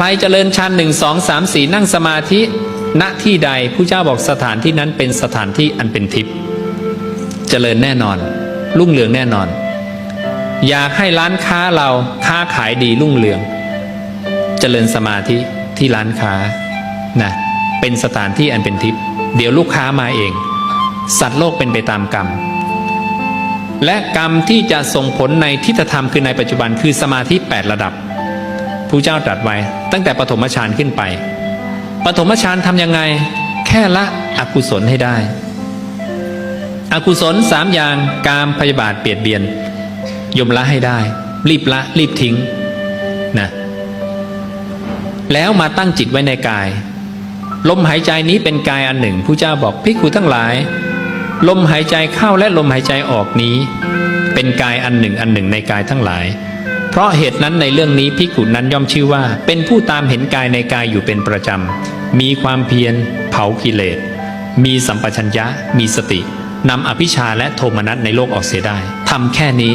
ใครเจริญฌานหนึ่งสองสามสี่นั่งสมาธิ ณที่ใดผู้เจ้าบอกสถานที่นั้นเป็นสถานที่อันเป็นทิพย์เจริญแน่นอน รุ่งเรืองแน่นอน อยากให้ร้านค้าเราค้าขายดีรุ่งเรือง เจริญสมาธิที่ร้านค้านะเป็นสถานที่อันเป็นทิพย์เดี๋ยวลูกค้ามาเอง สัตว์โลกเป็นไปตามกรรม และกรรมที่จะส่งผลในทิฏฐธรรมคือในปัจจุบันคือสมาธิ 8 ระดับ ผู้เจ้าตรัสไว้ ตั้งแต่ปฐมฌานขึ้นไปปฐมฌานทำยังไง แค่ละอกุศลให้ได้ อกุศลสามอย่างกามพยาบาทเปียดเบียนยมละให้ได้ รีบละรีบทิ้งนะแล้วมาตั้งจิตไว้ในกาย ลมหายใจนี้เป็นกายอันหนึ่งผู้เจ้าบอกภิกขุทั้งหลาย ลมหายใจเข้าและลมหายใจออกนี้ เป็นกายอันหนึ่งอันหนึ่งในกายทั้งหลาย ราะเหตุนั้นในเรื่องนี้ภิกขุนั้นย่อมชื่อว่า เป็นผู้ตามเห็นกายในกายอยู่เป็นประจำ มีความเพียร เผากิเลส มีสัมปชัญญะ มีสตินำอภิชาและโทมนัสในโลกออกเสียได้ทำแค่นี้